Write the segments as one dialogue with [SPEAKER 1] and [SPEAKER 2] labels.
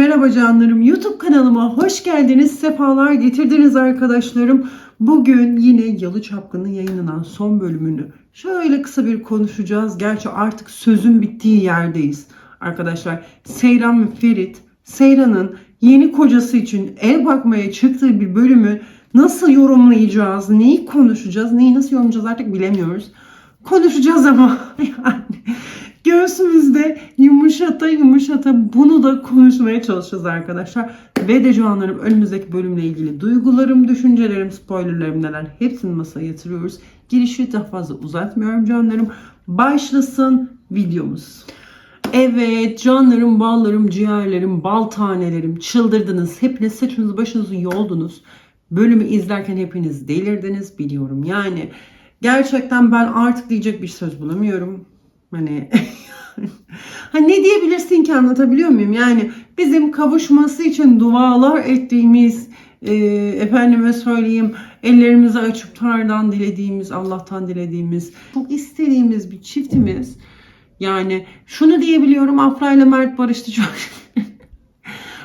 [SPEAKER 1] merhaba canlarım. YouTube kanalıma hoş geldiniz. Sefalar getirdiniz arkadaşlarım. Bugün yine Yalı Çapkın'ın yayınlanan son bölümünü şöyle kısa bir konuşacağız. Gerçi artık sözün bittiği yerdeyiz. Arkadaşlar Seyran ve Ferit, Seyran'ın yeni kocası için ev bakmaya çıktığı bir bölümü nasıl yorumlayacağız, neyi konuşacağız, neyi nasıl yorumlayacağız artık bilemiyoruz. Konuşacağız ama yani göğsümüzde yumuşata yumuşata bunu da konuşmaya çalışacağız arkadaşlar. Ve de canlarım önümüzdeki bölümle ilgili duygularım, düşüncelerim, spoilerlarım neler hepsini masaya yatırıyoruz. Girişi daha fazla uzatmıyorum canlarım. Başlasın videomuz. Evet canlarım, ballarım, ciğerlerim, bal tanelerim çıldırdınız. Hepiniz saçınızı başınızı yoldunuz. Bölümü izlerken hepiniz delirdiniz biliyorum. Yani gerçekten ben artık diyecek bir söz bulamıyorum. Hani hani ne diyebilirsin ki anlatabiliyor muyum? Yani bizim kavuşması için dualar ettiğimiz e, efendime söyleyeyim ellerimizi açıp Tanrı'dan dilediğimiz, Allah'tan dilediğimiz, çok istediğimiz bir çiftimiz. Yani şunu diyebiliyorum Afra ile Mert barıştı çok.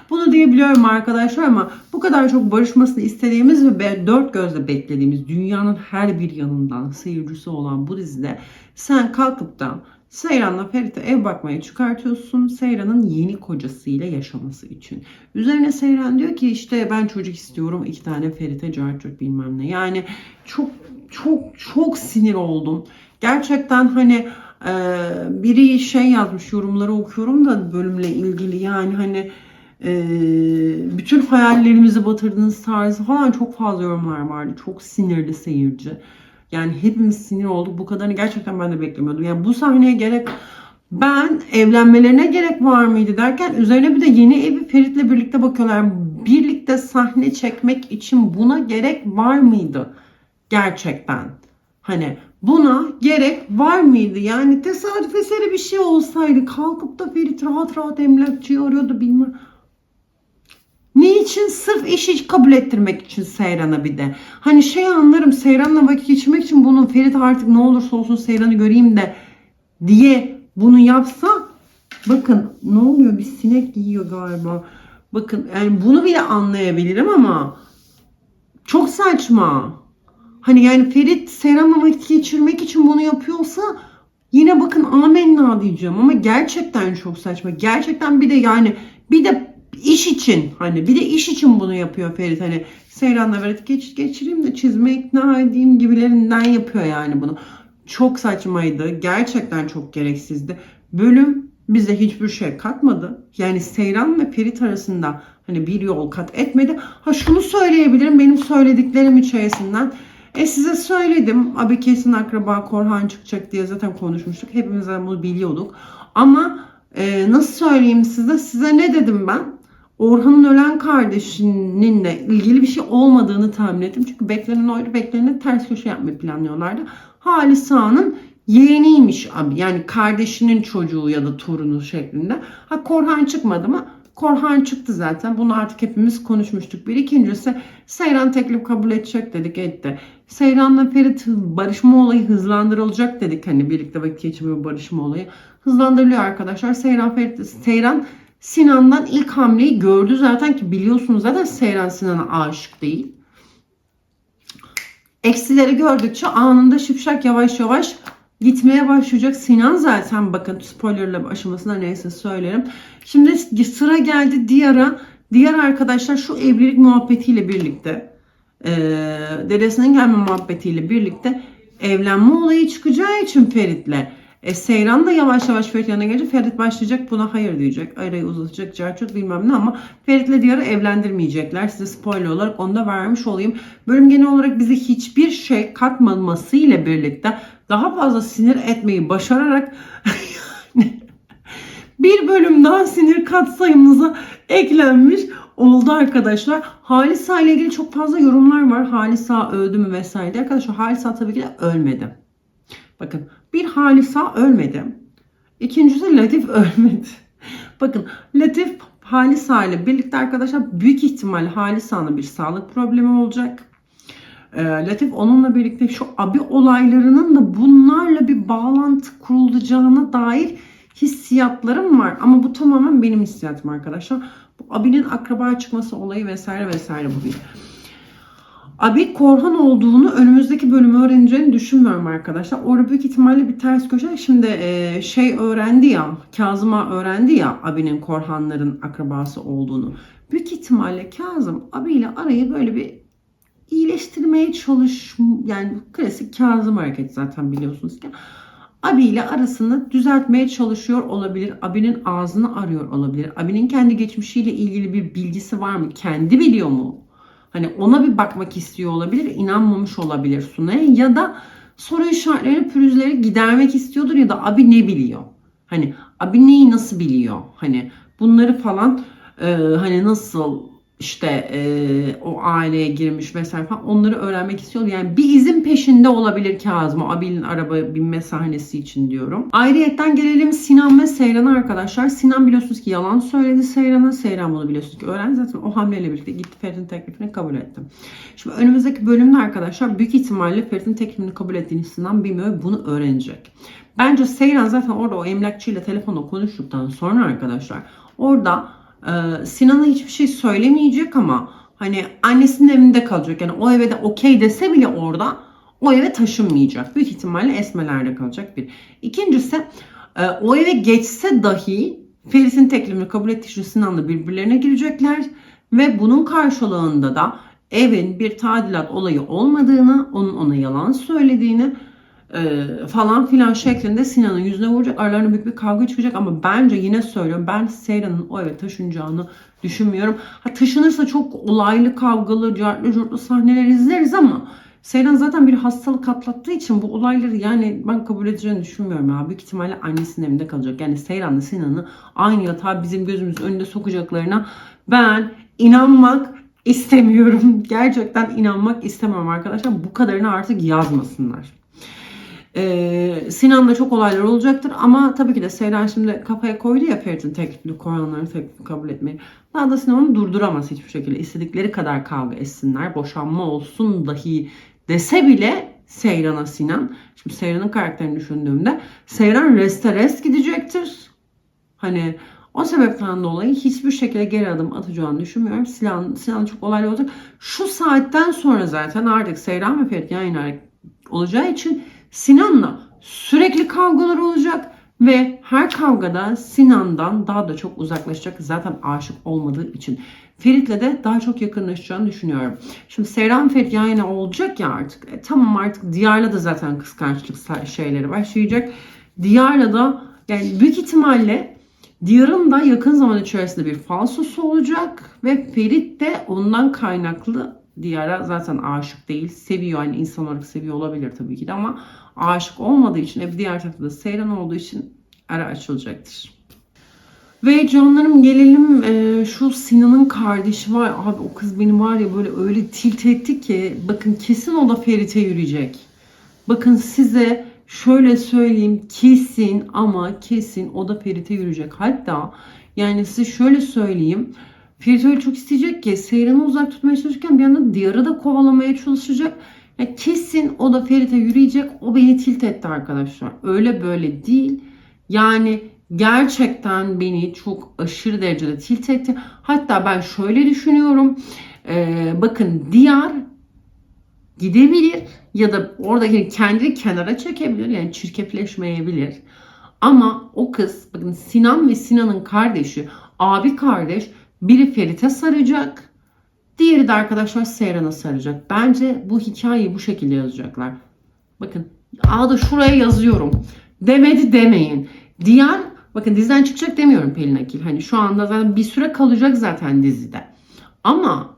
[SPEAKER 1] Bunu diyebiliyorum arkadaşlar ama bu kadar çok barışmasını istediğimiz ve dört gözle beklediğimiz dünyanın her bir yanından seyircisi olan bu dizide sen kalkıp da Seyran'la Ferit'e ev bakmaya çıkartıyorsun. Seyran'ın yeni kocasıyla yaşaması için. Üzerine Seyran diyor ki işte ben çocuk istiyorum. iki tane Ferit'e cartçurt bilmem ne. Yani çok çok çok sinir oldum. Gerçekten hani e, biri şey yazmış yorumları okuyorum da bölümle ilgili yani hani e, bütün hayallerimizi batırdığınız tarzı falan çok fazla yorumlar vardı. Çok sinirli seyirci. Yani hepimiz sinir olduk. Bu kadarını gerçekten ben de beklemiyordum. Yani bu sahneye gerek ben evlenmelerine gerek var mıydı derken üzerine bir de yeni evi Ferit'le birlikte bakıyorlar. Birlikte sahne çekmek için buna gerek var mıydı? Gerçekten. Hani buna gerek var mıydı? Yani tesadüf eseri bir şey olsaydı kalkıp da Ferit rahat rahat emlakçıyı arıyordu bilmem. Niçin? Sırf işi kabul ettirmek için Seyran'a bir de. Hani şey anlarım Seyran'la vakit geçirmek için bunun Ferit artık ne olursa olsun Seyran'ı göreyim de diye bunu yapsa bakın ne oluyor bir sinek yiyor galiba. Bakın yani bunu bile anlayabilirim ama çok saçma. Hani yani Ferit Seyran'la vakit geçirmek için bunu yapıyorsa yine bakın amenna diyeceğim ama gerçekten çok saçma. Gerçekten bir de yani bir de iş için hani bir de iş için bunu yapıyor Ferit hani Seyran'la Ferit geç, geçireyim de çizme ikna edeyim gibilerinden yapıyor yani bunu. Çok saçmaydı. Gerçekten çok gereksizdi. Bölüm bize hiçbir şey katmadı. Yani Seyran ve Ferit arasında hani bir yol kat etmedi. Ha şunu söyleyebilirim benim söylediklerim içerisinden. E size söyledim. Abi kesin akraba Korhan çıkacak diye zaten konuşmuştuk. Hepimiz bunu biliyorduk. Ama e, nasıl söyleyeyim size? Size ne dedim ben? Orhan'ın ölen kardeşininle ilgili bir şey olmadığını tahmin ettim. Çünkü beklenen oydu. Beklenene ters köşe yapmayı planlıyorlardı. Halisa'nın yeğeniymiş abi. Yani kardeşinin çocuğu ya da torunu şeklinde. Ha Korhan çıkmadı mı? Korhan çıktı zaten. Bunu artık hepimiz konuşmuştuk. Bir ikincisi Seyran teklif kabul edecek dedik etti. Seyran'la Ferit barışma olayı hızlandırılacak dedik. Hani birlikte vakit geçirme barışma olayı. Hızlandırılıyor arkadaşlar. Seyran Ferit Seyran Sinan'dan ilk hamleyi gördü zaten ki biliyorsunuz zaten Seyran Sinan'a aşık değil. Eksileri gördükçe anında şıpşak yavaş yavaş gitmeye başlayacak. Sinan zaten bakın spoilerla aşamasında neyse söylerim. Şimdi sıra geldi Diyar'a. Diyar arkadaşlar şu evlilik muhabbetiyle birlikte e, dedesinin gelme muhabbetiyle birlikte evlenme olayı çıkacağı için Ferit'le e, Seyran da yavaş yavaş Ferit yanına gelince Ferit başlayacak buna hayır diyecek. Arayı uzatacak, carçut bilmem ne ama Ferit'le Diyar'ı evlendirmeyecekler. Size spoiler olarak onu da vermiş olayım. Bölüm genel olarak bize hiçbir şey katmaması ile birlikte daha fazla sinir etmeyi başararak bir bölüm daha sinir katsayımıza eklenmiş oldu arkadaşlar. Halisa ile ilgili çok fazla yorumlar var. Halisa öldü mü vesaire. Arkadaşlar Halisa tabii ki de ölmedi. Bakın bir Halisa ölmedi. İkincisi Latif ölmedi. Bakın Latif Halisa ile birlikte arkadaşlar büyük ihtimal Halisa'nın bir sağlık problemi olacak. Ee, Latif onunla birlikte şu abi olaylarının da bunlarla bir bağlantı kurulacağına dair hissiyatlarım var ama bu tamamen benim hissiyatım arkadaşlar. Bu abinin akraba çıkması olayı vesaire vesaire bu bir. Abi Korhan olduğunu önümüzdeki bölümü öğreneceğini düşünmüyorum arkadaşlar. Orada büyük ihtimalle bir ters köşe. Şimdi e, şey öğrendi ya, Kazım'a öğrendi ya abinin Korhanların akrabası olduğunu. Büyük ihtimalle Kazım abiyle arayı böyle bir iyileştirmeye çalış yani klasik Kazım hareketi zaten biliyorsunuz ki. Abiyle arasını düzeltmeye çalışıyor olabilir. Abinin ağzını arıyor olabilir. Abinin kendi geçmişiyle ilgili bir bilgisi var mı? Kendi biliyor mu? Hani ona bir bakmak istiyor olabilir, inanmamış olabilir Suna'ya ya da soru işaretleri, pürüzleri gidermek istiyordur ya da abi ne biliyor? Hani abi neyi nasıl biliyor? Hani bunları falan e, hani nasıl işte e, o aileye girmiş vesaire falan onları öğrenmek istiyor. Yani bir izin peşinde olabilir Kazım. O abinin araba binme sahnesi için diyorum. Ayrıyetten gelelim Sinan ve Seyran'a arkadaşlar. Sinan biliyorsunuz ki yalan söyledi Seyran'a. Seyran bunu biliyorsunuz ki öğrendi. Zaten o hamleyle birlikte gitti Ferit'in teklifini kabul etti. Şimdi önümüzdeki bölümde arkadaşlar büyük ihtimalle Ferit'in teklifini kabul ettiğini Sinan bilmiyor. Bunu öğrenecek. Bence Seyran zaten orada o emlakçıyla telefonda konuştuktan sonra arkadaşlar orada ee, Sinan'a hiçbir şey söylemeyecek ama hani annesinin evinde kalacak. Yani o eve de okey dese bile orada o eve taşınmayacak. Büyük ihtimalle Esmeler'de kalacak bir. İkincisi e, o eve geçse dahi Ferit'in teklifini kabul ettiği için Sinan'la birbirlerine girecekler. Ve bunun karşılığında da evin bir tadilat olayı olmadığını, onun ona yalan söylediğini e, falan filan şeklinde Sinan'ın yüzüne vuracak. Aralarında büyük bir kavga çıkacak ama bence yine söylüyorum ben Seyran'ın o eve taşınacağını düşünmüyorum. Ha taşınırsa çok olaylı kavgalı, cartlı curtlu sahneler izleriz ama Seyran zaten bir hastalık atlattığı için bu olayları yani ben kabul edeceğini düşünmüyorum ya. Büyük ihtimalle annesinin evinde kalacak. Yani Seyran'la Sinan'ı aynı yatağa bizim gözümüzün önünde sokacaklarına ben inanmak istemiyorum. Gerçekten inanmak istemem arkadaşlar. Bu kadarını artık yazmasınlar. Ee, Sinan'la çok olaylar olacaktır ama tabii ki de Seyran şimdi kafaya koydu ya Ferit'in teklifini, Korhanların teklifini kabul etmeyi. Daha da Sinan onu durduramaz hiçbir şekilde. İstedikleri kadar kavga etsinler, boşanma olsun dahi dese bile Seyran'a Sinan. Şimdi Seyran'ın karakterini düşündüğümde Seyran reste rest gidecektir. Hani o sebepten dolayı hiçbir şekilde geri adım atacağını düşünmüyorum. Sinan, Sinan çok olaylı olacak. Şu saatten sonra zaten artık Seyran ve Ferit yan yana olacağı için Sinan'la sürekli kavgalar olacak ve her kavgada Sinan'dan daha da çok uzaklaşacak zaten aşık olmadığı için. Ferit'le de daha çok yakınlaşacağını düşünüyorum. Şimdi Seyran Ferit yan yana olacak ya artık. E, tamam artık Diyar'la da zaten kıskançlık şeyleri başlayacak. Diyar'la da yani büyük ihtimalle Diyar'ın da yakın zaman içerisinde bir falsosu olacak ve Ferit de ondan kaynaklı Diyar'a zaten aşık değil. Seviyor yani insan olarak seviyor olabilir tabii ki de ama aşık olmadığı için ve diğer tarafta da Seyran olduğu için ara açılacaktır. Ve canlarım gelelim e, şu Sinan'ın kardeşi var. Abi o kız beni var ya böyle öyle tilt etti ki bakın kesin o da Ferit'e yürüyecek. Bakın size şöyle söyleyeyim kesin ama kesin o da Ferit'e yürüyecek. Hatta yani size şöyle söyleyeyim. Ferit öyle çok isteyecek ki Seyran'ı uzak tutmaya çalışırken bir yandan Diyar'ı da kovalamaya çalışacak. Yani kesin o da Ferit'e yürüyecek. O beni tilt etti arkadaşlar. Öyle böyle değil. Yani gerçekten beni çok aşırı derecede tilt etti. Hatta ben şöyle düşünüyorum. Ee, bakın Diyar gidebilir ya da oradaki kendini kenara çekebilir. Yani çirkefleşmeyebilir. Ama o kız bakın Sinan ve Sinan'ın kardeşi abi kardeş biri Ferit'e saracak. Diğeri de arkadaşlar Seyran'a saracak. Bence bu hikayeyi bu şekilde yazacaklar. Bakın A'da şuraya yazıyorum. Demedi demeyin. Diğer bakın diziden çıkacak demiyorum Pelin Akil. Hani şu anda zaten bir süre kalacak zaten dizide. Ama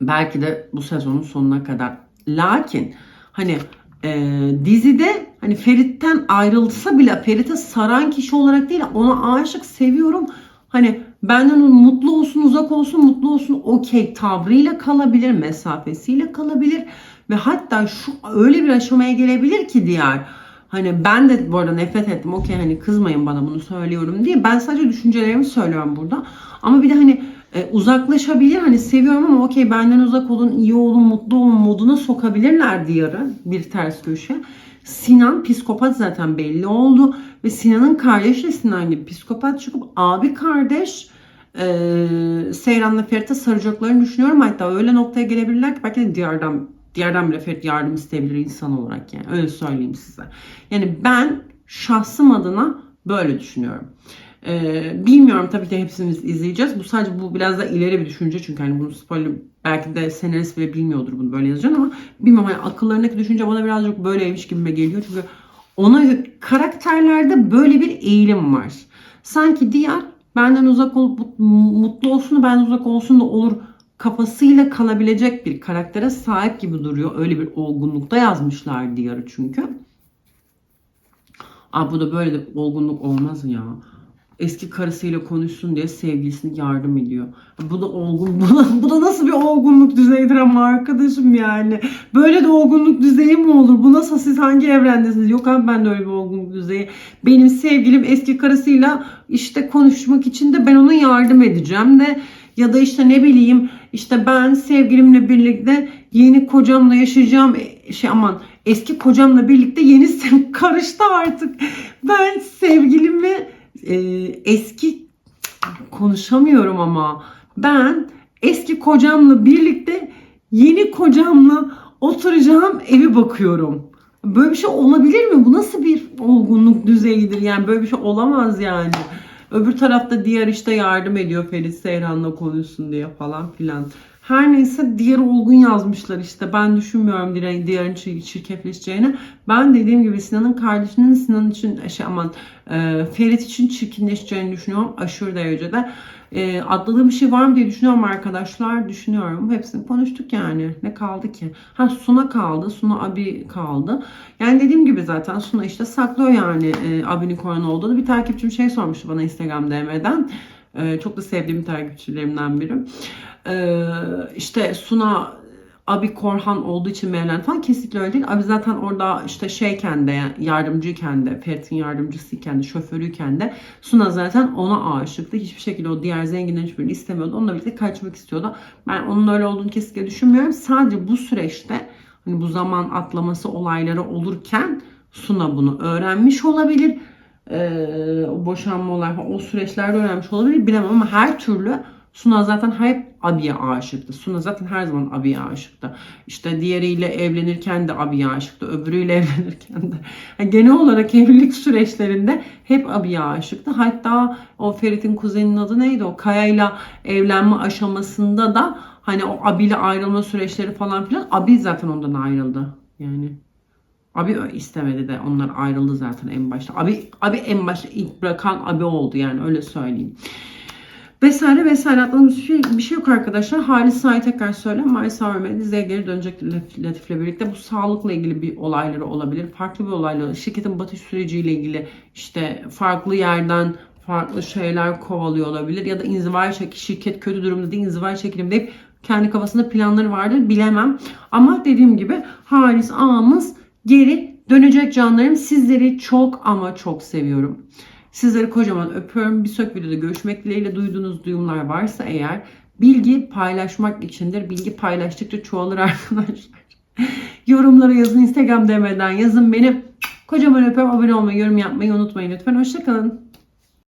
[SPEAKER 1] belki de bu sezonun sonuna kadar. Lakin hani e, dizide hani Ferit'ten ayrılsa bile Ferit'e saran kişi olarak değil ona aşık seviyorum. Hani benden mutlu olsun uzak olsun mutlu olsun okey tavrıyla kalabilir mesafesiyle kalabilir. Ve hatta şu öyle bir aşamaya gelebilir ki diğer hani ben de bu arada nefret ettim okey hani kızmayın bana bunu söylüyorum diye. Ben sadece düşüncelerimi söylüyorum burada. Ama bir de hani e, uzaklaşabilir hani seviyorum ama okey benden uzak olun iyi olun mutlu olun moduna sokabilirler diyarı bir ters köşe Sinan psikopat zaten belli oldu. Ve Sinan'ın kardeşi de Sinan gibi psikopat çıkıp abi kardeş e, Seyran'la Ferit'e saracaklarını düşünüyorum. Hatta öyle noktaya gelebilirler ki belki de diğerden, diğerden bile Ferit yardım isteyebilir insan olarak yani. Öyle söyleyeyim size. Yani ben şahsım adına böyle düşünüyorum. Ee, bilmiyorum tabii ki hepsimiz izleyeceğiz. Bu sadece bu biraz da ileri bir düşünce çünkü hani bunu spoiler belki de senarist bile bilmiyordur bunu böyle yazacağını ama bilmiyorum hani akıllarındaki düşünce bana birazcık böyleymiş gibi geliyor çünkü ona karakterlerde böyle bir eğilim var. Sanki diğer benden uzak olup mutlu olsun da benden uzak olsun da olur kafasıyla kalabilecek bir karaktere sahip gibi duruyor. Öyle bir olgunlukta yazmışlar Diyar'ı çünkü. Aa bu da böyle de olgunluk olmaz ya. Eski karısıyla konuşsun diye sevgilisine yardım ediyor. Bu da olgun, bu da, bu da nasıl bir olgunluk düzeyidir ama arkadaşım yani. Böyle de olgunluk düzeyi mi olur? Bu nasıl siz hangi evrendesiniz? Yok abi ben de öyle bir olgunluk düzeyi. Benim sevgilim eski karısıyla işte konuşmak için de ben ona yardım edeceğim de ya da işte ne bileyim işte ben sevgilimle birlikte yeni kocamla yaşayacağım E, şey aman eski kocamla birlikte yeni karıştı artık. Ben sevgilimi e, eski konuşamıyorum ama ben eski kocamla birlikte yeni kocamla oturacağım evi bakıyorum. Böyle bir şey olabilir mi? Bu nasıl bir olgunluk düzeyidir? Yani böyle bir şey olamaz yani. Öbür tarafta diğer işte yardım ediyor Ferit Seyran'la konuşsun diye falan filan. Her neyse diğer olgun yazmışlar işte. Ben düşünmüyorum diğer, diğerin çir- çirkefleşeceğini. Ben dediğim gibi Sinan'ın kardeşinin Sinan için şey aman e, Ferit için çirkinleşeceğini düşünüyorum. Aşırı derecede. E, atladığım bir şey var mı diye düşünüyorum arkadaşlar. Düşünüyorum. Hepsini konuştuk yani. Ne kaldı ki? Ha Suna kaldı. Suna abi kaldı. Yani dediğim gibi zaten Suna işte saklıyor yani e, abinin korona olduğunu. Bir takipçim şey sormuştu bana Instagram DM'den. E, çok da sevdiğim takipçilerimden biri. E, işte Suna Abi Korhan olduğu için mi evlendi falan kesinlikle öyle değil. Abi zaten orada işte şeyken de yardımcıyken de Ferit'in yardımcısıyken de şoförüyken de Suna zaten ona aşıktı. Hiçbir şekilde o diğer zenginlerin hiçbirini istemiyordu. Onunla birlikte kaçmak istiyordu. Ben onun öyle olduğunu kesinlikle düşünmüyorum. Sadece bu süreçte hani bu zaman atlaması olayları olurken Suna bunu öğrenmiş olabilir. O boşanma olay falan, o süreçlerde öğrenmiş olabilir bilemem ama her türlü Suna zaten hep abiye aşıktı. Suna zaten her zaman abiye aşıktı. İşte diğeriyle evlenirken de abiye aşıktı. Öbürüyle evlenirken de. Yani genel olarak evlilik süreçlerinde hep abiye aşıktı. Hatta o Ferit'in kuzeninin adı neydi? O Kaya'yla evlenme aşamasında da hani o abiyle ayrılma süreçleri falan filan. Abi zaten ondan ayrıldı. Yani Abi istemedi de onlar ayrıldı zaten en başta. Abi abi en başta ilk bırakan abi oldu yani öyle söyleyeyim. Vesaire vesaire atladığımız bir şey, bir şey yok arkadaşlar. Halis Sahi tekrar söyle. Maalesef Ahmet diziye geri dönecek Latif- Latif'le birlikte. Bu sağlıkla ilgili bir olayları olabilir. Farklı bir olayla şirketin batış süreciyle ilgili işte farklı yerden farklı şeyler kovalıyor olabilir. Ya da inzivaya çek şirket kötü durumda değil inzivaya çekelim deyip kendi kafasında planları vardır bilemem. Ama dediğim gibi Halis ağamız geri dönecek canlarım. Sizleri çok ama çok seviyorum. Sizleri kocaman öpüyorum. Bir sonraki videoda görüşmek dileğiyle duyduğunuz duyumlar varsa eğer bilgi paylaşmak içindir. Bilgi paylaştıkça çoğalır arkadaşlar. Yorumlara yazın. Instagram DM'den yazın beni. Kocaman öpüyorum. Abone olmayı, yorum yapmayı unutmayın lütfen. Hoşçakalın.